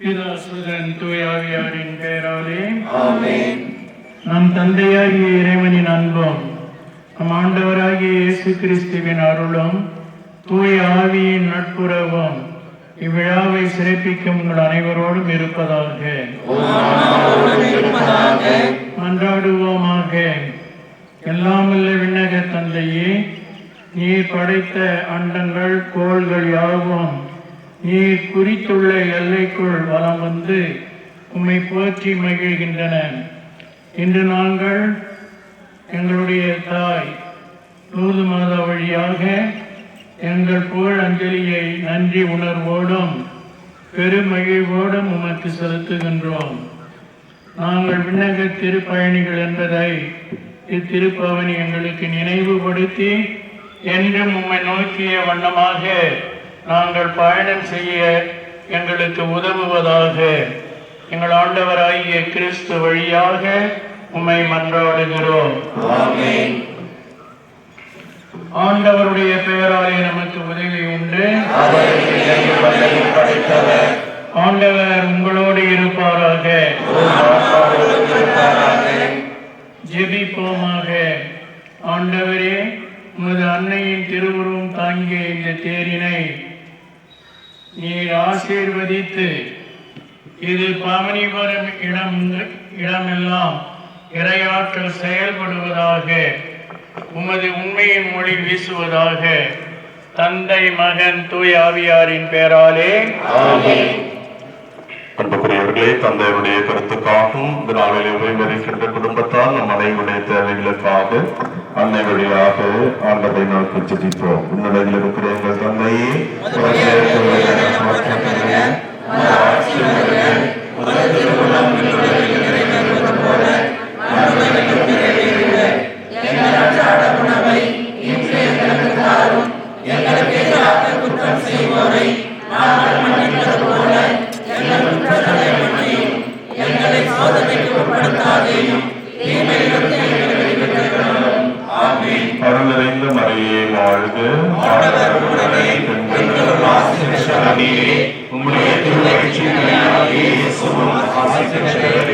பிதாசுதன் பெயராலே. நம் தந்தையாகிய இறைவனின் அன்பும் நம் ஆண்டவராகிய இயேசு கிறிஸ்துவின் அருளும் தூய ஆவியின் நட்புறவும் இவ்விழாவை சிறப்பிக்கும் உங்கள் அனைவரோடும் இருப்பதாக. மன்றாடுவோமாக. எல்லாமல்ல விண்ணக தந்தையே நீர் படைத்த அண்டங்கள் கோள்கள் யாவும் நீர் குறித்துள்ள எல்லைக்குள் வலம் வந்து உம்மை போற்றி மகிழ்கின்றன. இன்று நாங்கள் எங்களுடைய தாய் லூது மாதா வழியாக எங்கள் புகழ் அஞ்சலியை நன்றி உணர்வோடும் பெருமகிழ்வோடும் உமக்கு செலுத்துகின்றோம். நாங்கள் விண்ணக திருப்பயணிகள் என்பதை இத்திருப்பவனி எங்களுக்கு நினைவுபடுத்தி என்றும் உம்மை நோக்கிய வண்ணமாக நாங்கள் பயணம் செய்ய எங்களுக்கு உதவுவதாக எங்கள் ஆண்டவராகிய கிறிஸ்து வழியாக உம்மை மன்றாடுகிறோம். ஆண்டவருடைய பெயராலே நமக்கு உதவி உண்டு. ஆண்டவர் உங்களோடு இருப்பாராக. ஜெபிப்போமாக. ஆண்டவரே உமது அன்னையின் திருவுருவம் தாங்கிய இந்த தேரினை நீர் ஆசீர்வதித்து இது பவனி வரும் இடம் இடமெல்லாம் இறையாற்றல் செயல்படுவதாக உமது உண்மையின் மொழி வீசுவதாக தந்தை மகன் தூய் ஆவியாரின் பெயராலே நண்பர்களே தந்தையுடைய கருத்துக்காகவும் இந்த நாளில் உபயோகிக்கின்ற குடும்பத்தால் நம் அனைவருடைய தேவைகளுக்காக அன்னை வழியாக ஆண்டதை நோக்கி சிரிப்போம் உன்னதத்தில் இருக்கிற எங்கள் தந்தையே Hazretleri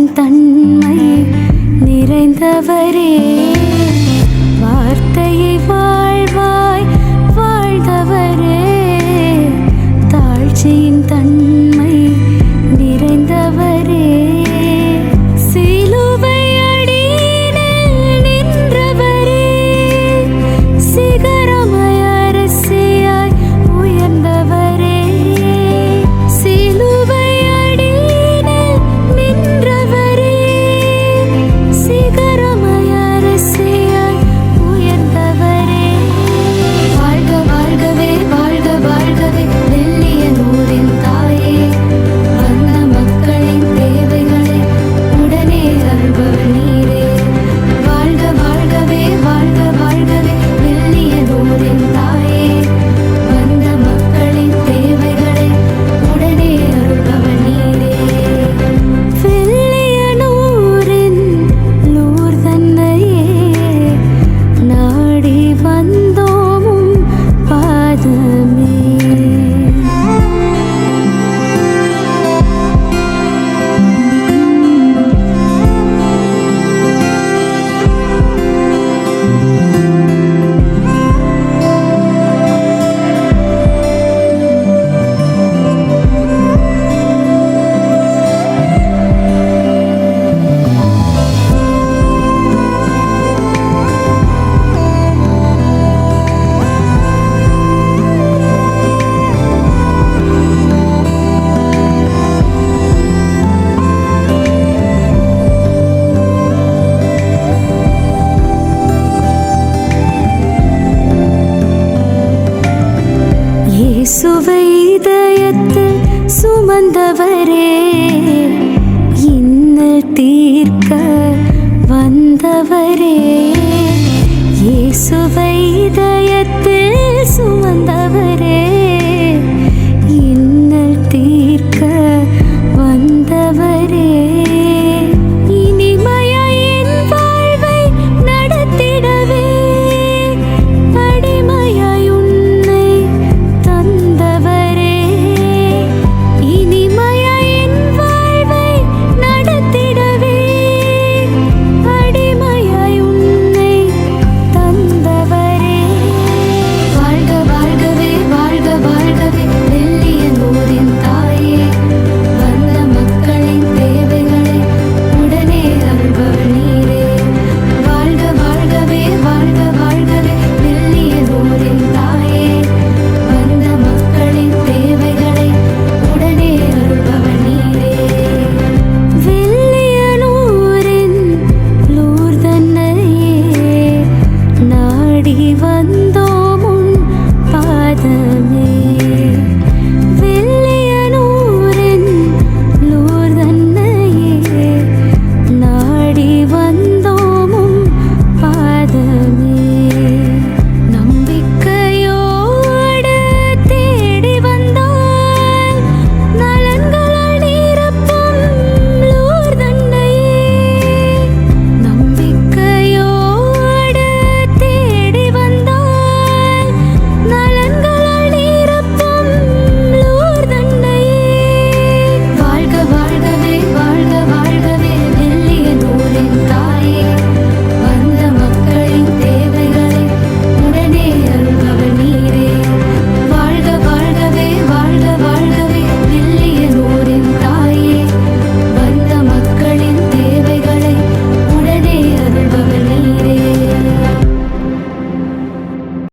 வார்த்தையின் தன்மை நிறைந்தவரே. வார்த்தையை வாழ்வாய் வாழ்ந்தவரே. தாழ்ச்சியின் தன்மை இயேசுவை இதயத்தில் சுமந்தவரே. இன்னல் தீர்க்க வந்தவரே. இயேசுவை